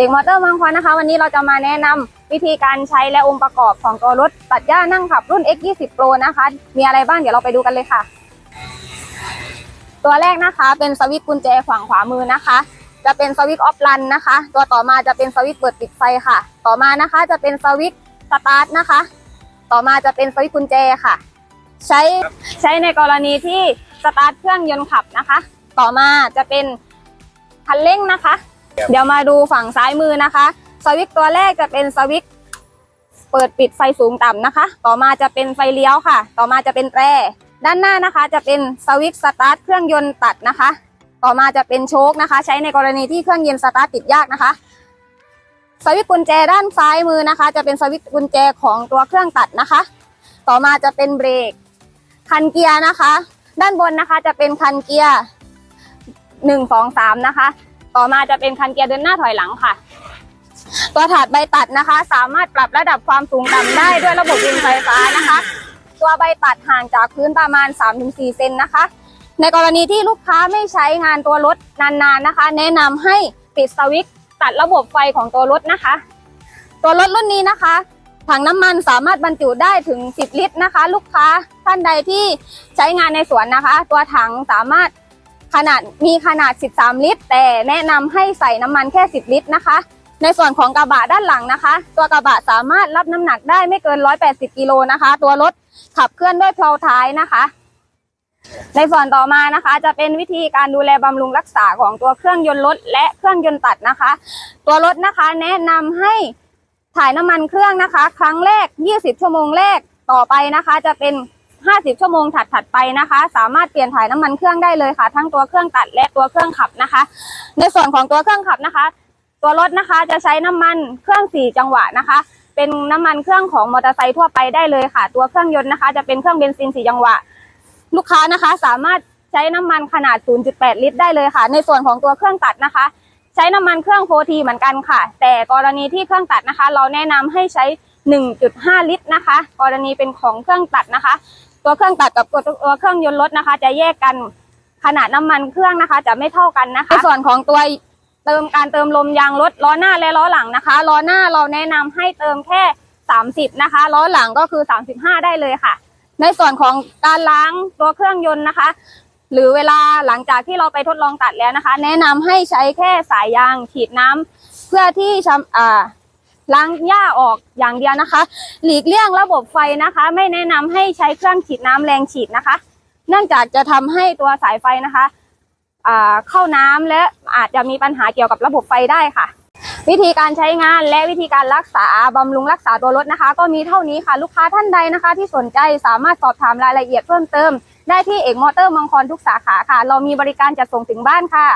เอกมอเตอร์มังควานนะคะ วันนี้เราจะมาแนะนำวิธีการใช้และองค์ประกอบของตัวรถตัดหญ้านั่งขับรุ่น X20 Pro นะคะ มีอะไรบ้างเดี๋ยวเราไปดูกันเลยค่ะ ตัวแรกนะคะ เป็นสวิตช์กุญแจฝั่งขวามือนะคะ จะเป็นสวิตช์ออฟรันนะคะ ตัวต่อมาจะเป็นสวิตช์เปิดปิดไฟค่ะ ต่อมานะคะจะเป็นสวิตช์สตาร์ทนะคะ ต่อมาจะเป็นสวิตช์กุญแจค่ะ ใช้ใช้ในกรณีที่สตาร์ทเครื่องยนต์ขับนะคะ ต่อมาจะเป็นคันเร่งนะคะ เดี๋ยวมาดูฝั่งซ้ายมือนะคะ สวิตตัวแรกจะเป็นสวิตเปิดปิดไฟสูงต่ำนะคะ ต่อมาจะเป็นไฟเลี้ยวค่ะ ต่อมาจะเป็นแตรด้านหน้านะคะจะเป็นสวิตสตาร์ทเครื่องยนต์ตัดนะคะ ต่อมาจะเป็นโชคนะคะ ใช้ในกรณีที่เครื่องยนต์สตาร์ทติดยากนะคะสวิตกุญแจด้านซ้ายมือนะคะ จะเป็นสวิตกุญแจของตัวเครื่องตัดนะคะ ต่อมาจะเป็นเบรกคันเกียร์นะคะ ด้านบนนะคะจะเป็นคันเกียร์หนึ่งสองสามนะคะ ต่อมาจะเป็นคันเกียร์เดินหน้าถอยหลังค่ะ ตัวถาดใบตัดนะคะ สามารถปรับระดับความสูงต่ำได้ด้วยระบบยิงไฟฟ้านะคะ ตัวใบตัดห่างจากพื้นประมาณ 3-4 เซนนะคะ ในกรณีที่ลูกค้าไม่ใช้งานตัวรถนานๆนะคะ แนะนำให้ปิดสวิตช์ตัดระบบไฟของตัวรถนะคะ ตัวรถรุ่นนี้นะคะถังน้ำมันสามารถบรรจุได้ถึง 10 ลิตรนะคะ ลูกค้าท่านใดที่ใช้งานในสวนนะคะ ตัวถังสามารถ ขนาดมีขนาด 13 ลิตร แต่แนะนำให้ใส่น้ำมันแค่ 10 ลิตรนะคะ ในส่วนของกระบะด้านหลังนะคะ ตัวกระบะสามารถรับน้ำหนักได้ไม่เกิน 180 กิโลนะคะ ตัวรถขับเคลื่อนด้วยเพลาท้ายนะคะ ในส่วนต่อมานะคะ จะเป็นวิธีการดูแลบำรุงรักษาของตัวเครื่องยนต์รถและเครื่องยนต์ตัดนะคะ ตัวรถนะคะแนะนำให้ถ่ายน้ำมันเครื่องนะคะ ครั้งแรก 20 ชั่วโมงแรกต่อไปนะคะ จะเป็น 50 ชั่วโมงถัดถัดไปนะคะ สามารถเปลี่ยนถ่ายน้ำมันเครื่องได้เลยค่ะ ทั้งตัวเครื่องตัดและตัวเครื่องขับนะคะ ในส่วนของตัวเครื่องขับนะคะ ตัวรถนะคะจะใช้น้ำมันเครื่อง 4 จังหวะนะคะ เป็นน้ำมันเครื่องของมอเตอร์ไซค์ทั่วไปได้เลยค่ะ ตัวเครื่องยนต์นะคะ จะเป็นเครื่องเบนซิน 4 จังหวะ ลูกค้านะคะสามารถใช้น้ำมันขนาด 0.8 ลิตรได้เลยค่ะ ในส่วนของตัวเครื่องตัดนะคะ ใช้น้ำมันเครื่องโฟทีเหมือนกันค่ะ แต่กรณีที่เครื่องตัดนะคะ เราแนะนำให้ใช้ 1.5 ลิตรนะคะ กรณีเป็นของเครื่องตัดนะคะ ตัวเครื่องตัดกับตัวเครื่องยนต์รถนะคะ จะแยกกันขนาดน้ำมันเครื่องนะคะ จะไม่เท่ากันนะคะในส่วนของตัวเติมการเติมลมยางรถล้อหน้าและล้อหลังนะคะล้อหน้าเราแนะนำให้เติมแค่ 30 นะคะล้อหลังก็คือ 35 ได้เลยค่ะ ในส่วนของการล้างตัวเครื่องยนต์นะคะ หรือเวลาหลังจากที่เราไปทดลองตัดแล้วนะคะ แนะนำให้ใช้แค่สายยางฉีดน้ำเพื่อที่ชำอ่า ล้างหญ้าออกอย่างเดียวนะคะ หลีกเลี่ยงระบบไฟนะคะ ไม่แนะนำให้ใช้เครื่องฉีดน้ำแรงฉีดนะคะ เนื่องจากจะทำให้ตัวสายไฟนะคะอ่าเข้าน้ำและอาจจะมีปัญหาเกี่ยวกับระบบไฟได้ค่ะ วิธีการใช้งานและวิธีการรักษาบำรุงรักษาตัวรถนะคะ ก็มีเท่านี้ค่ะลูกค้าท่านใดนะคะ ที่สนใจสามารถสอบถามรายละเอียดเพิ่มเติม ได้ที่เอกมอเตอร์มังคอนทุกสาขาค่ะ เรามีบริการจัดส่งถึงบ้านค่ะ